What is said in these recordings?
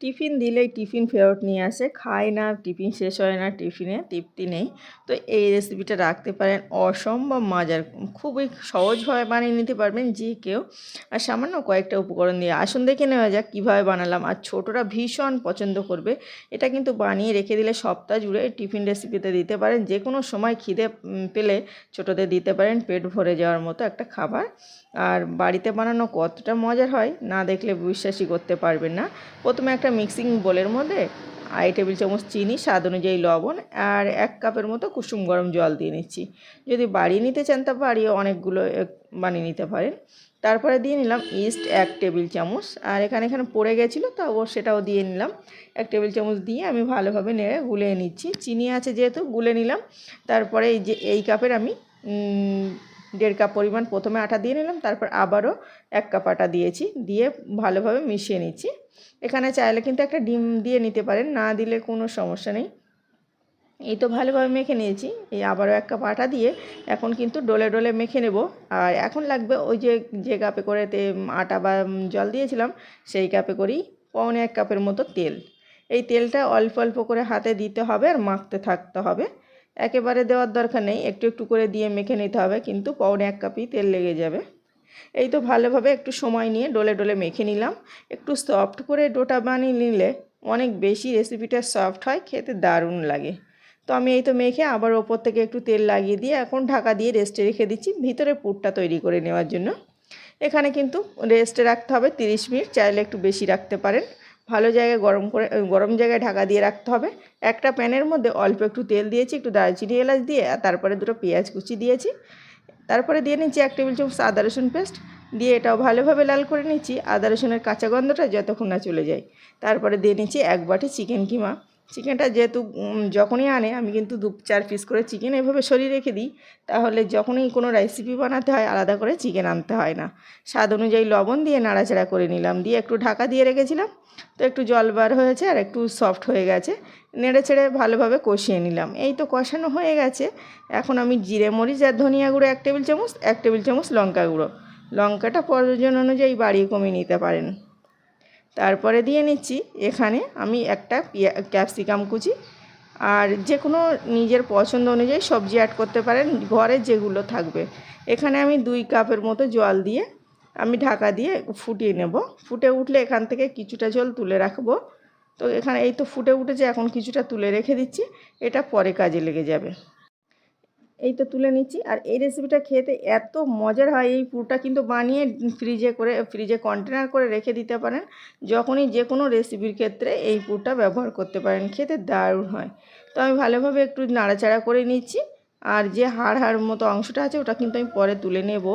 Tiffin দিলেই tiffin ফেরত নিয়ে আসে, খায় না, টিফিন শেষ হয় না, টিফিনে তৃপ্তি নেই। তো এই রেসিপিটা রাখতে পারেন, অসম্ভব মজার। খুবই সহজভাবে বানিয়ে নিতে পারবেন যে কেউ। আর সামান্য কয়েকটা উপকরণ দিয়ে আসুন, দেখে নেওয়া যাক কীভাবে বানালাম। আর ছোটরা ভীষণ পছন্দ করবে। এটা কিন্তু বানিয়ে রেখে দিলে সপ্তাহ জুড়ে টিফিন রেসিপিতে দিতে পারেন। যে কোনো সময় খিদে পেলে ছোটোদের দিতে পারেন পেট ভরে যাওয়ার মতো একটা খাবার। আর বাড়িতে বানানো কতটা মজার হয়, না দেখলে বিশ্বাসই করতে পারবেন না। প্রথমে একটা মিক্সিং বোলের মধ্যে আড়াই টেবিল চামচ চিনি, স্বাদ অনুযায়ী লবণ আর এক কাপের মতো কুসুম গরম জল দিয়ে নিচ্ছি। যদি বাড়িয়ে নিতে চান তা বাড়িয়ে অনেকগুলো বানিয়ে নিতে পারেন। তারপরে দিয়ে নিলাম ইস্ট এক টেবিল চামচ। আর এখানে এখানে পড়ে গেছিল তাও সেটাও দিয়ে নিলাম। এক টেবিল চামচ দিয়ে আমি ভালোভাবে নেড়ে গুলে নিচ্ছি। চিনি আছে যেহেতু, গুলে নিলাম। তারপরে এই যে, এই কাপের আমি দেড় কাপ পরিমাণ প্রথমে আটা দিয়ে নিলাম, তারপর আবারও এক কাপ আটা দিয়েছি, দিয়ে ভালোভাবে মিশিয়ে নিচ্ছি। এখানে চাইলে কিন্তু একটা ডিম দিয়ে নিতে পারেন, না দিলে কোনো সমস্যা নেই। এই তো ভালোভাবে মেখে নিয়েছি, এই আবারও এক কাপ আটা দিয়ে এখন কিন্তু ডলে ডলে মেখে নেব। আর এখন লাগবে ওই যে যে কাপে করে আটা বা জল দিয়েছিলাম, সেই কাপে করেই পৌনে এক কাপের মতো তেল। এই তেলটা অল্প অল্প করে হাতে দিতে হবে আর মাখতে থাকতে হবে। একেবারে দেওয়ার দরকার নেই। একটু একটু করে দিয়ে মেখে নিতে হবে, কিন্তু পৌনে এক কাপই তেল লেগে যাবে। এই তো ভালোভাবে একটু সময় নিয়ে ডলে ডলে মেখে নিলাম। একটু সফট করে ডোটা বানিয়ে নিলে অনেক বেশি রেসিপিটা সফট হয়, খেতে দারুণ লাগে। তো আমি এই তো মেখে আবার ওপর থেকে একটু তেল লাগিয়ে দিয়ে এখন ঢাকা দিয়ে রেস্টে রেখে দিচ্ছি ভিতরে পুরটা তৈরি করে নেওয়ার জন্য। এখানে কিন্তু রেস্টে রাখতে হবে তিরিশ মিনিট, চাইলে একটু বেশি রাখতে পারেন। ভালো জায়গায় গরম করে গরম জায়গায় ঢাকা দিয়ে রাখতে হবে। একটা প্যানের মধ্যে অল্প একটু তেল দিয়েছি, একটু দারচিনি এলাচ দিয়ে, আর তারপরে দুটো পেঁয়াজ কুচি দিয়েছি। তারপরে দিয়ে নিচ্ছি এক টেবিল চামচ আদা রসুন পেস্ট, দিয়ে এটাও ভালোভাবে লাল করে নিচ্ছি। আদা রসুনের কাঁচা গন্ধটা যতক্ষণ না চলে যায়। তারপরে দিয়ে নিচ্ছি এক বাটি চিকেন কিমা। চিকেনটা যেহেতু যখনই আনে, আমি কিন্তু দু চার পিস করে চিকেন এভাবে সরিয়ে রেখে দিই। তাহলে যখনই কোনো রেসিপি বানাতে হয়, আলাদা করে চিকেন আনতে হয় না। স্বাদ অনুযায়ী লবণ দিয়ে নাড়াচাড়া করে নিলাম। দিয়ে একটু ঢাকা দিয়ে রেখেছিলাম। তো একটু জল বার হয়েছে আর একটু সফট হয়ে গেছে। নেড়ে ছেড়ে ভালোভাবে কষিয়ে নিলাম। এই তো কষানো হয়ে গেছে। এখন আমি জিরে মরিচ আর ধনিয়া গুঁড়ো, এক টেবিল চামচ, এক টেবিল চামচ লঙ্কা গুঁড়ো। লঙ্কাটা প্রয়োজন অনুযায়ী বাড়িয়ে কমিয়ে নিতে পারেন। তারপরে দিয়ে নিচ্ছি। এখানে আমি একটা ক্যাপসিকাম কুচি। আর যে কোনো নিজের পছন্দ অনুযায়ী সবজি অ্যাড করতে পারেন, ঘরে যেগুলো থাকবে। এখানে আমি দুই কাপের মতো জল দিয়ে আমি ঢাকা দিয়ে ফুটিয়ে নেব। ফুটে উঠলে এখান থেকে কিছুটা জল তুলে রাখব। তো এখানে এই তো ফুটে উঠেছে, এখন কিছুটা তুলে রেখে দিচ্ছি। এটা পরে কাজে লেগে যাবে। এই তো তুলে নিচ্ছি। আর এই রেসিপিটা খেতে এত মজার হয়, এই পুরটা কিন্তু বানিয়ে ফ্রিজে করে ফ্রিজে কন্টেনার করে রেখে দিতে পারেন। যখনই যে কোনো রেসিপির ক্ষেত্রে এই পুরটা ব্যবহার করতে পারেন, খেতে দারুণ হয়। তো আমি ভালোভাবে একটু নাড়াচাড়া করে নিচ্ছি। আর যে হাড় হাড় মতো অংশটা আছে, ওটা কিন্তু আমি পরে তুলে নেব।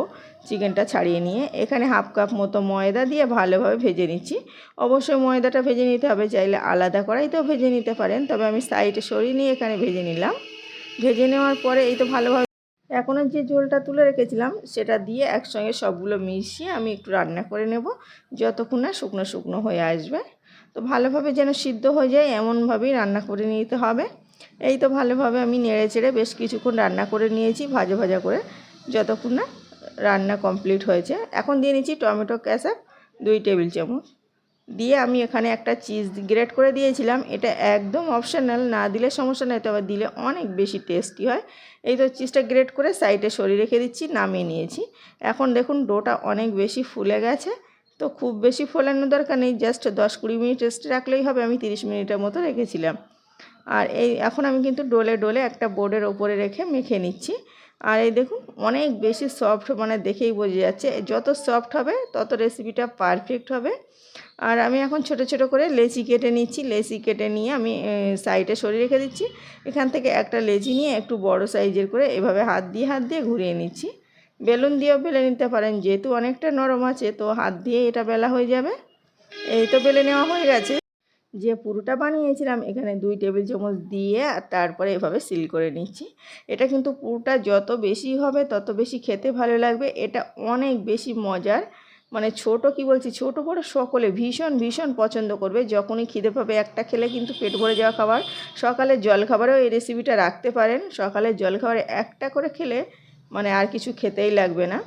চিকেনটা ছাড়িয়ে নিয়ে। এখানে হাফ কাপ মতো ময়দা দিয়ে ভালোভাবে ভেজে নিচ্ছি। অবশ্যই ময়দাটা ভেজে নিতে হবে, চাইলে আলাদা করাই তো ভেজে নিতে পারেন। তবে আমি সাইডে সরিয়ে নিয়ে এখানে ভেজে নিলাম। ভেজে নেওয়ার পরে এই তো ভালোভাবে এখনও যে ঝোলটা তুলে রেখেছিলাম, সেটা দিয়ে একসঙ্গে সবগুলো মিশিয়ে আমি একটু রান্না করে নেব। যতক্ষণ না শুকনো শুকনো হয়ে আসবে। তো ভালোভাবে যেন সিদ্ধ হয়ে যায়, এমনভাবেই রান্না করে নিতে হবে। এই তো ভালোভাবে আমি নেড়ে চেড়ে বেশ কিছুক্ষণ রান্না করে নিয়েছি, ভাজা ভাজা করে। যতক্ষণ না রান্না কমপ্লিট হয়েছে। এখন দিয়ে নিচ্ছি টমেটো, ক্যাসাপ, দুই টেবিল চামচ। দিয়ে আমি এখানে একটা চিজ গ্রেট করে দিয়েছিলাম। এটা একদম অপশানাল না দিলে সমস্যা নেই, তবে দিলে অনেক বেশি টেস্টি হয়। এই তো চিজটা গ্রেট করে সাইডে সরিয়ে রেখে দিচ্ছি, নামিয়ে নিয়েছি। এখন দেখুন ডোটা অনেক বেশি ফুলে গেছে। তো খুব বেশি ফোলানোর দরকার নেই জাস্ট দশ কুড়ি মিনিট রেস্টে রাখলেই হবে, আমি তিরিশ মিনিটের মতো রেখেছিলাম। আর এই, এখন আমি কিন্তু ডোলে ডোলে একটা বোর্ডের ওপরে রেখে মেখে নিচ্ছি। আর এই দেখুন, অনেক বেশি সফট মানে দেখেই বোঝা যাচ্ছে। যত সফট হবে, তত রেসিপিটা পারফেক্ট হবে। আর আমি এখন ছোট ছোট করে লেচি কেটে নিচ্ছি। লেচি কেটে নিয়ে আমি সাইডে সরিয়ে রেখে দিচ্ছি। এখান থেকে একটা লেচি নিয়ে একটু বড় সাইজের করে এভাবে হাত দিয়ে হাত দিয়ে ঘুরিয়ে নিচ্ছি। বেলুন দিয়েও বেলে নিতে পারেন। যেহেতু অনেকটা নরম আছে, তো হাত দিয়ে এটা বেলা হয়ে যাবে। এই তো বেলে নেওয়া হয়ে গেছে। যে পুরোটা বানিয়েছিলাম, এখানে দুই টেবিল চামচ দিয়ে আর তারপরে এভাবে সিল করে নিচ্ছি। এটা কিন্তু পুরোটা যত বেশি হবে, তত বেশি খেতে ভালো লাগবে। এটা অনেক বেশি মজার। মানে ছোট কি বলছি, ছোট বড় সকলে ভীষণ ভীষণ পছন্দ করবে। যখনই খিদে পাবে একটা খেলে কিন্তু পেট ভরে যাওয়া খাবার। সকালে জলখাবারেও এই রেসিপিটা রাখতে পারেন। সকালে জলখাবারে একটা করে খেলে মানে আর কিছু খেতেই লাগবে না।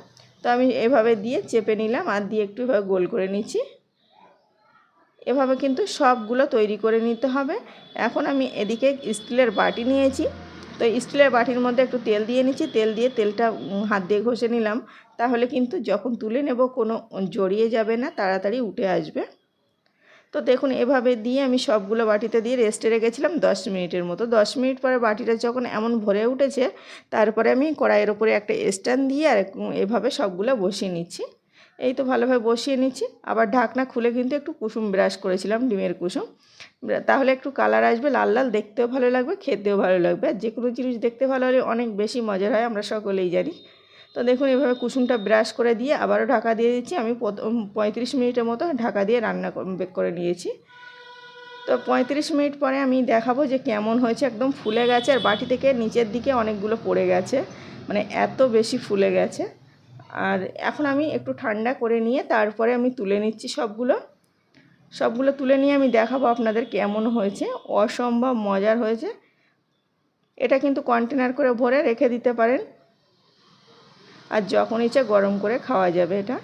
তো আমি এভাবে দিয়ে চেপে নিলাম আর দিয়ে একটু এভাবে গোল করে নিচ্ছি। এভাবে কিন্তু সবগুলো তৈরি করে নিতে হবে। এখন আমি এদিকে স্টিলের বাটি নিয়েছি। তো স্টিলের বাটির মধ্যে একটু তেল দিয়ে নিচ্ছি। তেল দিয়ে তেলটা হাত দিয়ে ঘষে নিলাম। তাহলে কিন্তু যখন তুলে নেব কোনো জড়িয়ে যাবে না, তাড়াতাড়ি উঠে আসবে। তো দেখুন, এভাবে দিয়ে আমি সবগুলো বাটিতে দিয়ে রেস্টে রেখেছিলাম দশ মিনিটের মতো। দশ মিনিট পরে বাটিটা যখন এমন ভরে উঠেছে, তারপরে আমি কড়াইয়ের ওপরে একটা স্ট্যান্ড দিয়ে আর এভাবে সবগুলো বসিয়ে নিচ্ছি। এই তো ভালোভাবে বসিয়ে নিচ্ছি। আবার ঢাকনা খুলে কিন্তু একটু কুসুম ব্রাশ করেছিলাম, ডিমের কুসুম। তাহলে একটু কালার আসবে, লাল লাল, দেখতেও ভালো লাগবে, খেতেও ভালো লাগবে। আর যে কোনো জিনিস দেখতে ভালো হলে অনেক বেশি মজার হয়, আমরা সকলেই জানি। তো দেখুন, এভাবে কুসুমটা ব্রাশ করে দিয়ে আবারও ঢাকা দিয়ে দিচ্ছি। আমি পঁয়ত্রিশ মিনিটের মতো ঢাকা দিয়ে রান্না বেক করে নিয়েছি। তো পঁয়ত্রিশ মিনিট পরে আমি দেখাবো যে কেমন হয়েছে। একদম ফুলে গেছে, আর বাটি থেকে নিচের দিকে অনেকগুলো পড়ে গেছে। মানে এত বেশি ফুলে গেছে। আর এখন আমি একটু ঠান্ডা করে নিয়ে তারপরে আমি তুলে নিচ্ছি সবগুলো। সবগুলো তুলে নিয়ে আমি দেখাবো আপনাদের কেমন হয়েছে। অসম্ভব মজার হয়েছে। এটা কিন্তু কন্টেনার করে ভরে রেখে দিতে পারেন। আর যখন ইচ্ছা গরম করে খাওয়া যাবে এটা।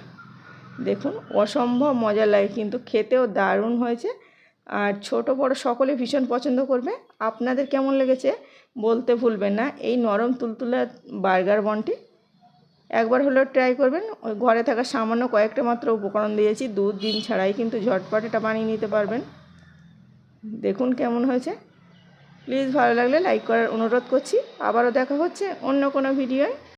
দেখুন, অসম্ভব মজা লাগে কিন্তু, খেতেও দারুণ হয়েছে। আর ছোট বড় সকলে ভীষণ পছন্দ করবে। আপনাদের কেমন লেগেছে বলতে ভুলবেন না। এই নরম তুলতুলা বার্গার বনটি একবার হলেও ট্রাই করবেন। ঘরে থাকা সামান্য কয়েকটা মাত্র উপকরণ দিয়েছি, দুধ দিন ছাড়াই কিন্তু ঝটপট এটা বানিয়ে নিতে পারবেন। দেখুন কেমন হয়েছে। প্লিজ ভালো লাগলে লাইক করার অনুরোধ করছি। আবারও দেখা হচ্ছে অন্য কোনো ভিডিওয়